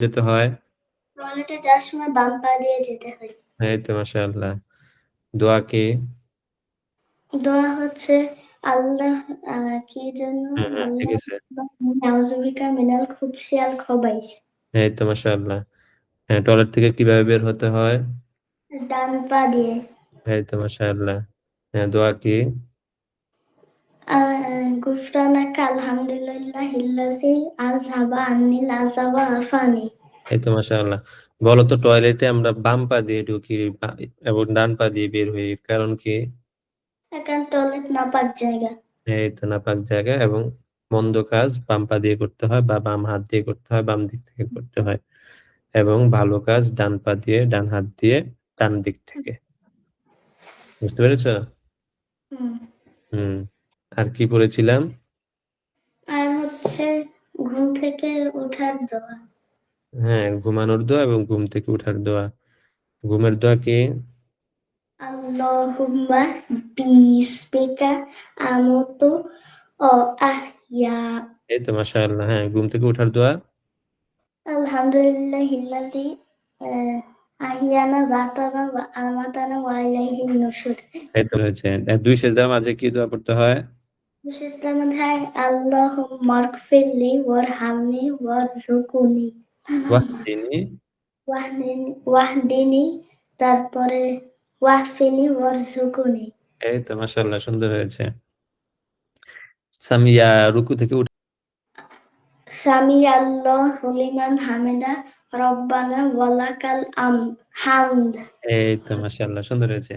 যেতে হয়? টয়লেটে যাওয়ার সময় বাম পা দিয়ে যেতে হয়। এই তো মাশাআল্লাহ। দোয়া কি? দোয়া হচ্ছে আল্লাহ কি যেন হ্যাঁ, হ্যাঁ, ঠিক আছে। নাউজুবিকা মিনাল খুবসি আল খবাইস। এই তো মাশাআল্লাহ। হ্যাঁ, টয়লেট থেকে কীভাবে বের হতে হয়? ডান পা দিয়ে। এই তো মাশাআল্লাহ। হ্যাঁ, দোয়া কি? গুফরানাকা আলহামদুলিল্লাহিল্লাযী আযহাবা আন্নিল আযা আফানি। এই তো মাশাআল্লাহ। বলো তো টয়লেটে আমরা বাম পা দিয়ে ঢুকি এবং ডান পা দিয়ে বের হই। কারণ কি? কারণ টয়লেট নাপাক জায়গা। এই তো নাপাক জায়গা এবং মন্দ কাজ বাম পা দিয়ে করতে হয় বা বাম হাত দিয়ে করতে হয়, বাম দিক থেকে করতে হয়। এবং ভালো কাজ ডান পা দিয়ে, ডান হাত দিয়ে, ডান দিক থেকে। বুঝতে পেরেছ? হুম। আর কি পড়েছিলাম? আর হচ্ছে ঘুম থেকে ওঠার দোয়া। হ্যাঁ, ঘুমানোর দোয়া এবং ঘুম থেকে উঠার দোয়া। ঘুমের দোয়া কি? আল্লাহুম্মা বিসমিকা আমুতু ও আহইয়া। এই তো মাশাআল্লাহ। হ্যাঁ, ঘুম থেকে উঠার দোয়া? আলহামদুলিল্লাহিল্লাযী আ আহিয়ানা বা'দামা ওয়া আমাতানা ওয়া ইলাইহিন নুশুর। এই তো হয়েছে। ২ সেজদার মাঝে কি দোয়া পড়তে হয়? বিশেষটার মধ্যে আল্লাহুম্মাগফিরলি ওয়ারহামনি ওয়ারযুকনি। ওয়াহদিনি ওয়াহদিনি ওয়াহদিনি তারপরে ওয়াহফিনি ওয়ারযুকনি। এই তো মাশাআল্লাহ সুন্দর হয়েছে। সামিয়া রুকু থেকে উঠ সামি আল্লাহু লিমান হামিদা রব্বানা ওয়ালাকাল আম হামদ। এই তো মাশাআল্লাহ সুন্দর হয়েছে।